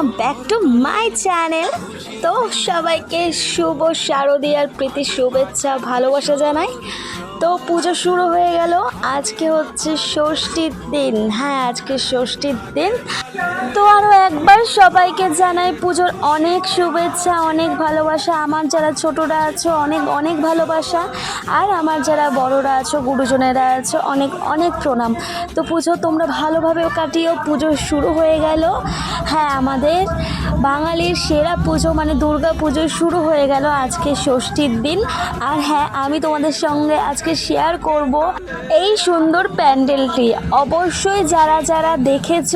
Welcome back to my channel তো সবাইকে শুভ শারদীয়ার প্রীতি শুভেচ্ছা ভালোবাসা জানাই। তো পুজো শুরু হয়ে গেল। আজকে হচ্ছে ষষ্ঠীর দিন। হ্যাঁ আজকে ষষ্ঠীর দিন। তো আরও একবার সবাইকে জানাই পুজোর অনেক শুভেচ্ছা, অনেক ভালোবাসা। আমার যারা ছোটরা আছো, অনেক অনেক ভালোবাসা। আর আমার যারা বড়রা আছো, গুরুজনেরা আছো, অনেক অনেক প্রণাম। তো পুজো তোমরা ভালোভাবে কাটিও। পুজো শুরু হয়ে গেল। হ্যাঁ আমাদের বাঙালির সেরা পুজো মানে দুর্গা পুজো শুরু হয়ে গেল আজকে ষষ্ঠীর দিন। আর হ্যাঁ আমি তোমাদের সঙ্গে আজকে শেয়ার করব এই সুন্দর প্যান্ডেলটি। অবশ্যই যারা যারা দেখেছ,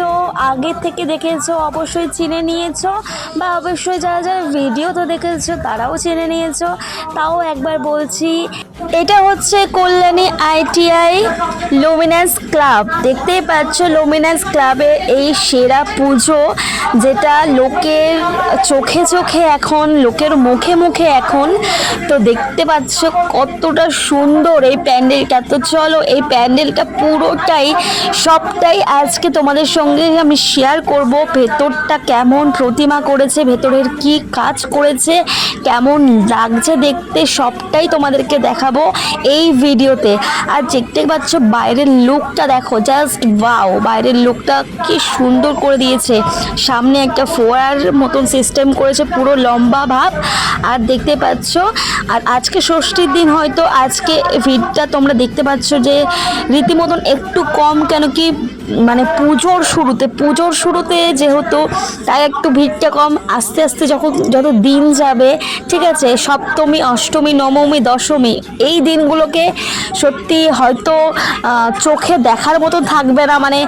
আগে থেকে দেখেছ, অবশ্যই চিনে নিয়েছো, বা অবশ্যই যারা যারা ভিডিও তো দেখেছ, তারাও চিনে নিয়েছো। তাও একবার বলছি এটা হচ্ছে কল্যাণী আইটিআই লুমিনাস ক্লাব। দেখতেই পাচ্ছ লুমিনাস ক্লাবে এই সেরা পুজো, যেটা লোকের চোখে চোখে এখন, লোকের মুখে মুখে এখন। তো দেখতে পাচ্ছ কতটা সুন্দর এই প্যান্ডেলটা। তো চলো এই প্যান্ডেলটা পুরোটাই, সবটাই আজকে তোমাদের সঙ্গে আমি শেয়ার করব। ভেতরটা কেমন প্রতিমা করেছে, ভেতরের কি কাজ করেছে, কেমন লাগছে দেখতে, সবটাই তোমাদেরকে দেখাবো। এই ভিডিওতে। আর দেখতে পাচ্ছ, বাইরের লুকটা দেখো জাস্ট ওয়াও বাইরের লুকটা কি সুন্দর করে দিয়েছে। সামনে একটা ফোয়ার মতন সিস্টেম করেছে, পুরো লম্বা ভাব। আর দেখতে পাচ্ছ, আর আজকে ষষ্ঠীর দিন হয়তো আজকে ভিড়টা তোমরা দেখতে পাচ্ছ যে রীতিমতন একটু কম, কেন কি মানে পুজোর শুরুতে পুজোর শুরুতে যেহেতু তাই একটু ভিড়টা কম, আস্তে আস্তে যখন যত দিন যাবে, ঠিক আছে, সপ্তমী, অষ্টমী, নবমী, দশমী, এই দিনগুলোকে সত্যি হয়তো চোখে দেখার মতো থাকবে না মানে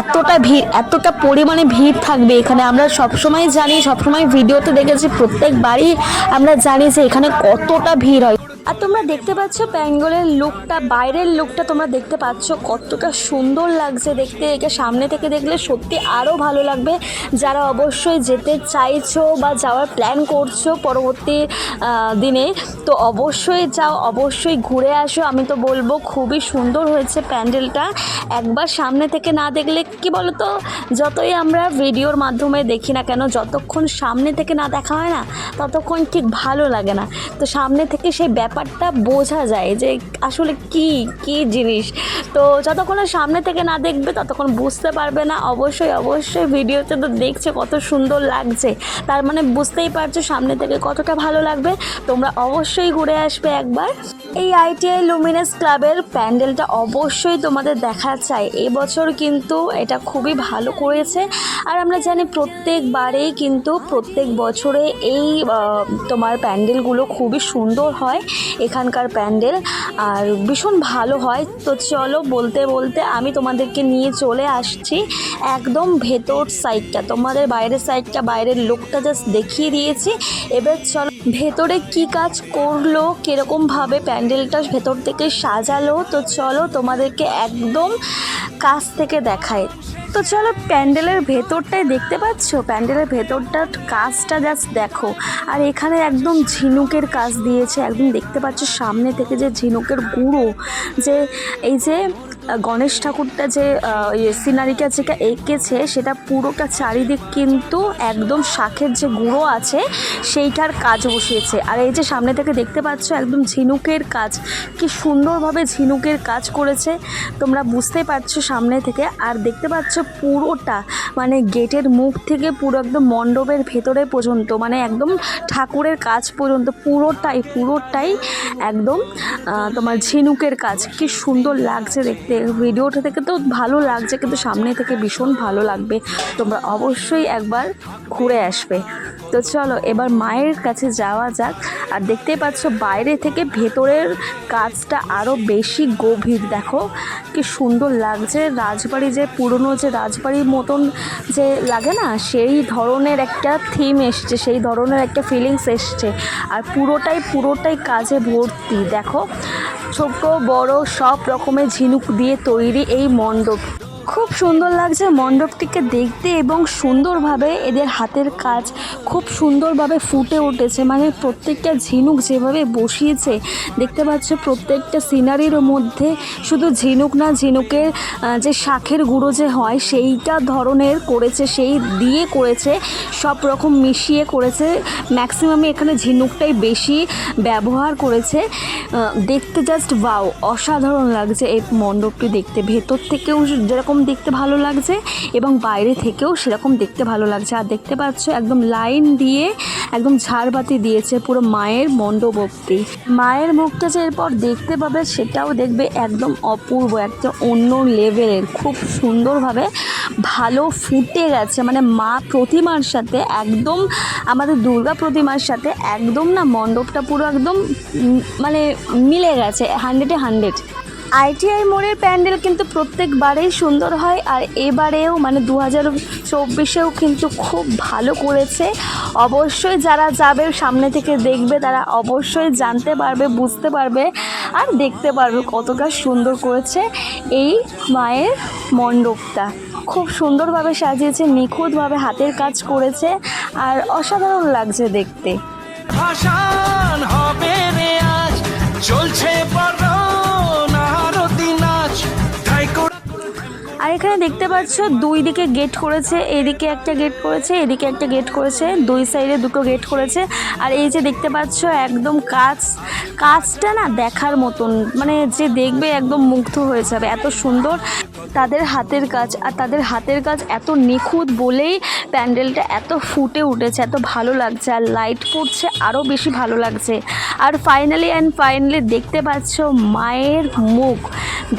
এতটা ভিড় এতটা পরিমাণে ভিড় থাকবে এখানে। আমরা সবসময় জানি, সবসময় ভিডিওতে দেখেছি, প্রত্যেকবারই আমরা জানি যে এখানে কতটা ভিড় হয়। আর তোমরা দেখতে পাচ্ছ প্যাঙ্গলের লুকটা, বাইরের লুকটা তোমরা দেখতে পাচ্ছ কতটা সুন্দর লাগছে দেখতে। একে সামনে থেকে দেখলে সত্যি আরও ভালো লাগবে। যারা অবশ্যই যেতে চাইছো বা যাওয়ার প্ল্যান করছ পরবর্তী দিনে, তো অবশ্যই যাও, অবশ্যই ঘুরে আসো। আমি তো বলব খুবই সুন্দর হয়েছে প্যান্ডেলটা। একবার সামনে থেকে না দেখলে কি বলতো? যতই আমরা ভিডিওর মাধ্যমে দেখি না কেন, যতক্ষণ সামনে থেকে না দেখা হয় না, ততক্ষণ ঠিক ভালো লাগে না। তো সামনে থেকে সেই ব্যাপারটা বোঝা যায় যে আসলে কি কি জিনিস। তো যতক্ষণ সামনে থেকে না দেখবে, ততক্ষণ বুঝতে পারবে না। অবশ্যই অবশ্যই ভিডিওতে তো দেখছে কত সুন্দর লাগছে। তার মানে বুঝতেই পারছ সামনে থেকে কতটা ভালো লাগবে। তোমরা অবশ্যই ঘুরে আসবে একবার। এই আইটিআই লুমিনাস ক্লাবের প্যান্ডেলটা অবশ্যই তোমাদের দেখা চাই। এবছর কিন্তু এটা খুবই ভালো করেছে। আর আমরা জানি প্রত্যেকবারেই কিন্তু প্রত্যেক বছরে এই তোমার প্যান্ডেলগুলো খুবই সুন্দর হয়, এখানকার প্যান্ডেল। আর ভীষণ ভালো হয়। তো চলো বলতে বলতে আমি তোমাদেরকে নিয়ে চলে আসছি একদম ভেতর সাইডটা তোমাদের বাইরের সাইডটা বাইরের লোকটা জাস্ট দেখিয়ে দিয়েছি। এবার চলো ভেতরে কি কাজ করল? কীরকমভাবে প্যান্ডেলটা ভেতর থেকে সাজালো? তো চলো তোমাদেরকে একদম কাছ থেকে দেখায় তো চলো প্যান্ডেলের ভেতরটাই দেখতে পাচ্ছ? প্যান্ডেলের ভেতরটা কাজটা জাস্ট দেখো। আর এখানে একদম ঝিনুকের কাজ দিয়েছে। একদম দেখতে পাচ্ছ সামনে থেকে যে ঝিনুকের গুঁড়ো, যে এই যে গণেশ ঠাকুরটা যে সিনারিটা যেটা এঁকেছে, সেটা পুরোটা চারিদিক কিন্তু একদম শাখের যে গুঁড়ো আছে, সেইটার কাজ বসিয়েছে। আর এই যে সামনে থেকে দেখতে পাচ্ছ, একদম ঝিনুকের কাজ। কি সুন্দরভাবে ঝিনুকের কাজ করেছে। তোমরা বুঝতে পারছ সামনে থেকে। আর দেখতে পাচ্ছ পুরোটা মানে গেটের মুখ থেকে পুরো একদম মণ্ডপের ভেতরে পর্যন্ত মানে একদম ঠাকুরের কাজ পর্যন্ত, পুরোটাই পুরোটাই একদম তোমার ঝিনুকের কাজ। কি সুন্দর লাগছে দেখতে। ভিডিওটা থেকে তো ভালো লাগছে, কিন্তু সামনে থেকে ভীষণ ভালো লাগবে। তোমরা অবশ্যই একবার ঘুরে আসবে। তো চলো, এবার মায়ের কাছে যাওয়া যাক। আর দেখতেই পাচ্ছ, বাইরে থেকে ভেতরের কাজটা আরও বেশি গভীর। দেখো, কি সুন্দর লাগছে। রাজবাড়ি যে পুরনো যে রাজবাড়ির মতন যে লাগে না, সেই ধরনের একটা থিম এসছে, সেই ধরনের একটা ফিলিংস এসছে। আর পুরোটাই পুরোটাই কাজে ভর্তি। দেখো ছোট বড় সব রকমের ঝিনুক দিয়ে তৈরি এই মণ্ডপ। খুব সুন্দর লাগছে মণ্ডপটিকে দেখতে এবং সুন্দরভাবে এদের হাতের কাজ খুব সুন্দরভাবে ফুটে উঠেছে। মানে প্রত্যেকটা ঝিনুক যেভাবে বসিয়েছে, দেখতে পাচ্ছ প্রত্যেকটা সিনারির মধ্যে শুধু ঝিনুক না, ঝিনুকের যে শাখের গুঁড়ো যে হয় সেইটা ধরনের করেছে, সেই দিয়ে করেছে, সব রকম মিশিয়ে করেছে। ম্যাক্সিমামে এখানে ঝিনুকটাই বেশি ব্যবহার করেছে। দেখতে জাস্ট বাও অসাধারণ লাগছে এই মণ্ডপটি দেখতে। ভেতর থেকেও যেরকম দেখতে ভালো লাগছে এবং বাইরে থেকেও সেরকম দেখতে ভালো লাগছে। আর দেখতে পাচ্ছ একদম লাইন দিয়ে একদম ঝাড়বাতি দিয়েছে পুরো মায়ের মণ্ডপ অব্দি মায়ের মুখটা যে এরপর দেখতে পাবে সেটাও দেখবে একদম অপূর্ব, একটা অন্য লেভেলের খুব সুন্দরভাবে ভালো ফুটে গেছে। মানে মা প্রতিমার সাথে একদম, আমাদের দুর্গা প্রতিমার সাথে একদম না মণ্ডপটা পুরো একদম মানে মিলে গেছে হান্ড্রেডে হান্ড্রেড আইটিআই মোড়ের প্যান্ডেল কিন্তু প্রত্যেকবারেই সুন্দর হয় আর এবারেও মানে দু হাজার চব্বিশেও কিন্তু খুব ভালো করেছে। অবশ্যই যারা যাবে সামনে থেকে দেখবে, তারা অবশ্যই জানতে পারবে, বুঝতে পারবে আর দেখতে পারবে কতটা সুন্দর করেছে এই মায়ের মণ্ডপটা। খুব সুন্দরভাবে সাজিয়েছে, নিখুঁতভাবে হাতের কাজ করেছে আর অসাধারণ লাগছে দেখতে। চলছে এখানে দেখতে পাচ্ছ দুই দিকে গেট করেছে, এদিকে একটা গেট করেছে, এদিকে একটা গেট করেছে, দুই সাইডে দুটো গেট করেছে। আর এই যে দেখতে পাচ্ছ একদম কাজ কাজটা না দেখার মতন মানে যে দেখবে একদম মুগ্ধ হয়ে যাবে, এত সুন্দর। তাদের হাতের কাজ, আর তাদের হাতের কাজ এত নিখুঁত বলেই প্যান্ডেলটা এত ফুটে উঠেছে, এত ভালো লাগছে, আর লাইট পড়ছে আরও বেশি ভালো লাগছে। আর ফাইনালি অ্যান্ড ফাইনালি দেখতে পাচ্ছ মায়ের মুখ।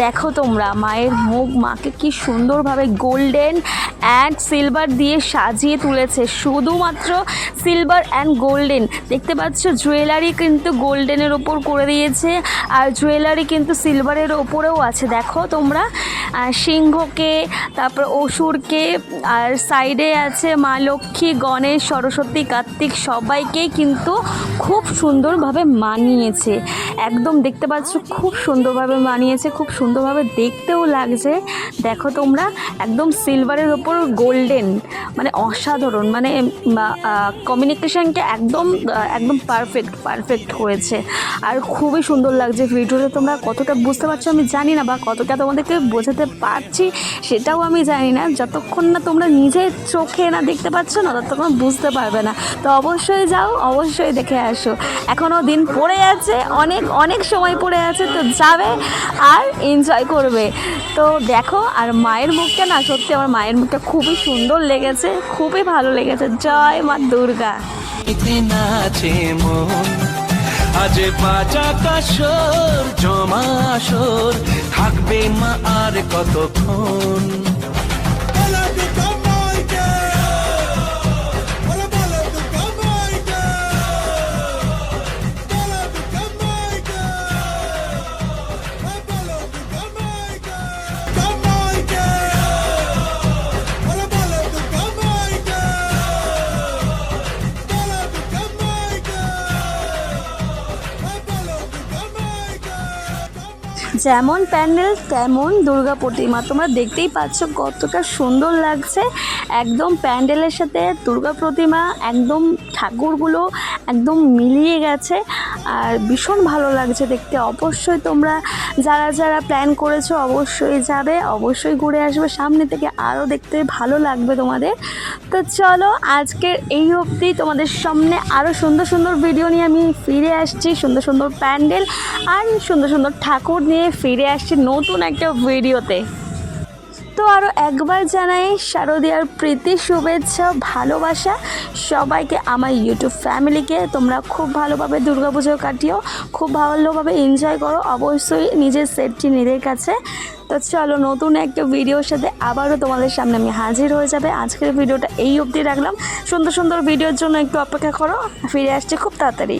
দেখো তোমরা, মায়ের মুখ, মাকে কি সুন্দরভাবে গোল্ডেন অ্যান্ড সিলভার দিয়ে সাজিয়ে তুলেছে। শুধুমাত্র সিলভার অ্যান্ড গোল্ডেন। দেখতে পাচ্ছ, জুয়েলারি কিন্তু গোল্ডেনের ওপর করে দিয়েছে আর জুয়েলারি কিন্তু সিলভারের ওপরেও আছে। দেখো তোমরা সিংহকে, তারপর অসুরকে, আর সাইডে আছে মা লক্ষ্মী, গণেশ, সরস্বতী, কার্তিক, সবাইকেই কিন্তু খুব সুন্দরভাবে মানিয়েছে। একদম দেখতে পাচ্ছ, খুব সুন্দরভাবে বানিয়েছে, খুব সুন্দরভাবে দেখতেও লাগছে। দেখো তোমরা, একদম সিলভারের ওপর গোল্ডেন মানে অসাধারণ মানে কমিউনিকেশনটা একদম একদম পারফেক্ট পারফেক্ট হয়েছে। আর খুবই সুন্দর লাগছে ভিডিওতে তোমরা কতটা বুঝতে পারছ আমি জানি না, বা কতটা তোমাদেরকে বোঝাতে পারছি সেটাও আমি জানি না। যতক্ষণ না তোমরা নিজের চোখে না দেখতে পাচ্ছ না, ততক্ষণ বুঝতে পারবে না। তো অবশ্যই যাও, অবশ্যই দেখে আসো। এখনও দিন পড়ে আছে, অনেক অনেক সময় পড়ে আছে, তো যাবে আর এনজয় করবে। তো দেখো, আর মায়ের মুখটা না, সত্যি আমার মায়ের মুখটা খুবই সুন্দর লেগেছে। খুবই ভালো লেগেছে। জয় মা দুর্গা। আজ বাজা কাশর জমা আসর থাকবে মা আর কতক্ষণ? যেমন প্যান্ডেল, তেমন দুর্গা প্রতিমা। তোমরা দেখতেই পাচ্ছ কতটা সুন্দর লাগছে। একদম প্যান্ডেলের সাথে দুর্গা প্রতিমা, একদম ঠাকুরগুলো একদম মিলিয়ে গেছে আর ভীষণ ভালো লাগছে দেখতে। অবশ্যই তোমরা যারা যারা প্ল্যান করেছ অবশ্যই যাবে, অবশ্যই ঘুরে আসবে। সামনে থেকে আরও দেখতে ভালো লাগবে তোমাদের। তো চলো আজকের এই অবধি তোমাদের সামনে আরও সুন্দর সুন্দর ভিডিও নিয়ে আমি ফিরে আসছি। সুন্দর সুন্দর প্যান্ডেল আর সুন্দর সুন্দর ঠাকুর নিয়ে ফিরে আসছি নতুন একটা ভিডিওতে তো আরও একবার জানাই শারদীয়ার প্রীতি, শুভেচ্ছা, ভালোবাসা সবাইকে আমার ইউটিউব ফ্যামিলিকে তোমরা খুব ভালোভাবে দুর্গাপুজো কাটিও, খুব ভালোভাবে এনজয় করো। অবশ্যই নিজের সেফটি নিজের কাছে। তো চলো, নতুন একটা ভিডিওর সাথে আবারও তোমাদের সামনে আমি হাজির হয়ে যাবে। আজকের ভিডিওটা এই অবধি রাখলাম। সুন্দর সুন্দর ভিডিওর জন্য একটু অপেক্ষা করো। ফিরে আসছি খুব তাড়াতাড়ি।